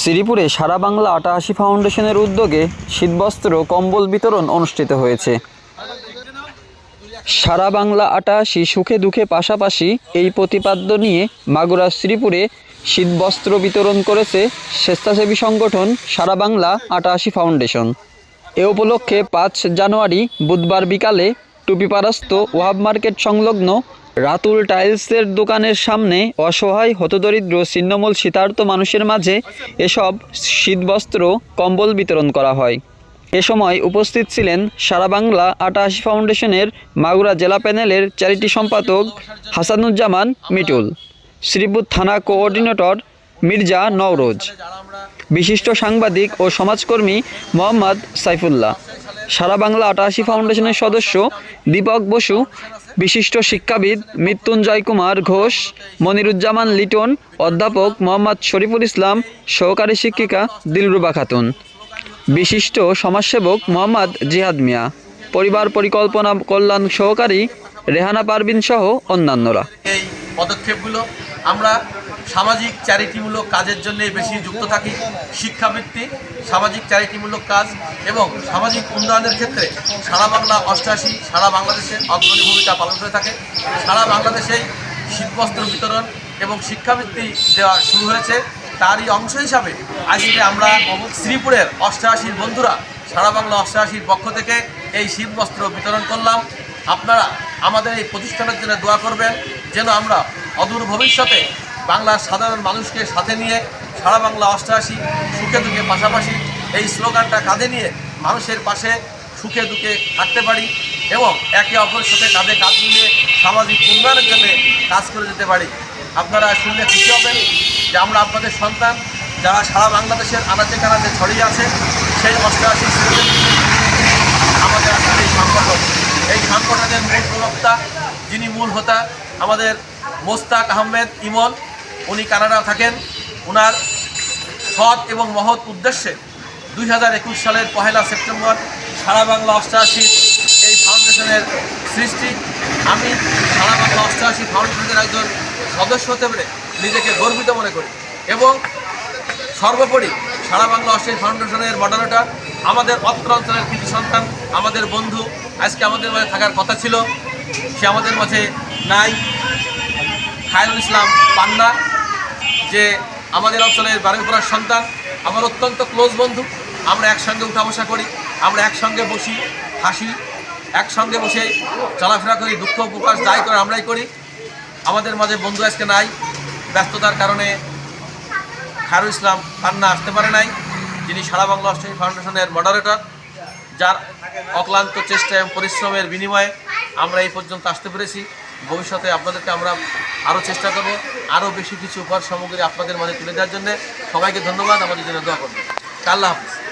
শ্রীপুরে সারা বাংলা আটাশি ফাউন্ডেশনের উদ্যোগে শীতবস্ত্র, কম্বল বিতরণ অনুষ্ঠিত হয়েছে। সারা বাংলা আটাশি সুখে দুঃখে পাশাপাশি এই প্রতিপাদ্য নিয়ে মাগুরা শ্রীপুরে শীতবস্ত্র বিতরণ করেছে স্বেচ্ছাসেবী সংগঠন সারা বাংলা আটাশি ফাউন্ডেশন। এ উপলক্ষে পাঁচ জানুয়ারি বুধবার বিকালে টুপিপাড়াস্থ ওয়াব মার্কেট সংলগ্ন রাতুল টাইলসের দোকানের সামনে অসহায়, হতদরিদ্র, ছিন্নমূল শীতার্ত মানুষের মাঝে এসব শীতবস্ত্র, কম্বল বিতরণ করা হয়। এ সময় উপস্থিত ছিলেন সারা বাংলা আটাশি ফাউন্ডেশনের মাগুরা জেলা প্যানেলের চ্যারিটি সম্পাদক হাসানুজ্জামান মিটুল, শ্রীপুর থানা কোঅর্ডিনেটর মির্জা নওরোজ, বিশিষ্ট সাংবাদিক ও সমাজকর্মী মোহাম্মদ সাইফুল্লাহ। সারা বাংলা আটাশি ফাউন্ডেশনের সদস্য দীপক বসু, বিশিষ্ট শিক্ষাবিদ মৃত্যুঞ্জয় কুমার ঘোষ, মনিরুজ্জামান লিটন, অধ্যাপক মোহাম্মদ শরীফুল ইসলাম, সহকারী শিক্ষিকা দিলরুবা খাতুন। বিশিষ্ট সমাজসেবক মোহাম্মদ জিহাদ মিয়া। পরিবার পরিকল্পনা কল্যাণ সহকারী রেহানা পারবিন সহ অন্যান্যরা। এই পদক্ষেপগুলো আমরা সামাজিক চ্যারিটিমূলক কাজের জন্য বেশি যুক্ত থাকি শিক্ষাবৃত্তি, সামাজিক চ্যারিটিমূলক কাজ এবং সামাজিক উন্নয়নের ক্ষেত্রে সারা বাংলা অষ্টআশি সারা বাংলাদেশে অগ্রণী ভূমিকা পালন করে থাকে। সারা বাংলাদেশেই শীতবস্ত্র বিতরণ এবং শিক্ষাবৃত্তি দেওয়া শুরু হয়েছে। তারই অংশ হিসাবে আজকে আমরা শ্রীপুরের অষ্টআশির বন্ধুরা, সারা বাংলা অষ্টআশির পক্ষ থেকে এই শীতবস্ত্র বিতরণ করলাম। আপনারা আমাদের এই প্রতিষ্ঠানের জন্য দোয়া করবেন, যেন আমরা অদূর ভবিষ্যতে বাংলার সাধারণ মানুষকে সাথে নিয়ে সারা বাংলা অষ্টআশি সুখে দুঃখে পাশাপাশি এই স্লোগানটা কাঁধে নিয়ে মানুষের পাশে সুখে দুঃখে থাকতে পারি এবং একে অপরের সাথে কাঁধে কাঁধ মিলিয়ে সামাজিক উন্নয়নের জন্য কাজ করে যেতে পারি। আপনারা শুনলে খুশি হবেন যে আমরা আপনাদের সন্তান যারা সারা বাংলাদেশের আনাচে কানাচে ছড়িয়ে আছে, সেই অষ্টআশি আমাদের আসলে এই সংগঠন। এই সংগঠনের মূল প্রবক্তা যিনি মূল হোতা, আমাদের মোস্তাক আহমেদ ইমন উনি কানাডা থাকেন। ওনার সৎ এবং মহৎ উদ্দেশ্যে দুই হাজার একুশ সালের পহেলা সেপ্টেম্বর সারা বাংলা অষ্টআশি এই ফাউন্ডেশনের সৃষ্টি। আমি সারা বাংলা অষ্টআশি ফাউন্ডেশনের একজন সদস্য হতে পেরে নিজেকে গর্বিত মনে করি এবং সর্বোপরি সারা বাংলা অস্ট্রেলিয়া ফাউন্ডেশনের মডারেটর আমাদের অত্র অঞ্চলের কৃতি সন্তান, আমাদের বন্ধু, আজকে আমাদের মাঝে থাকার কথা ছিল, সে আমাদের মাঝে নাই। খায়রুল ইসলাম পান্না, যে আমাদের অঞ্চলের বারুইপুরার সন্তান, আমার অত্যন্ত ক্লোজ বন্ধু। আমরা একসঙ্গে উঠা বসা করি, আমরা একসঙ্গে বসি, হাসি, একসঙ্গে বসে চলাফেরা করি, দুঃখ প্রকাশ যাই করে আমরাই করি। আমাদের মাঝে বন্ধু আজকে নাই, ব্যস্ততার কারণে খায়রুল ইসলাম পান্না আসতে পারে নাই। যিনি সারা বাংলা অষ্টমী ফাউন্ডেশনের মডারেটর যার অক্লান্ত চেষ্টা এবং পরিশ্রমের বিনিময়ে আমরা এই পর্যন্ত আসতে পেরেছি। ভবিষ্যতে আপনাদেরকে আমরা আরও চেষ্টা করব আরও বেশি কিছু উপহার সামগ্রী আপনাদের মাঝে তুলে দেওয়ার জন্য। সবাইকে ধন্যবাদ, আমাদের জন্য দোয়া করবেন। আল্লাহ হাফিজ।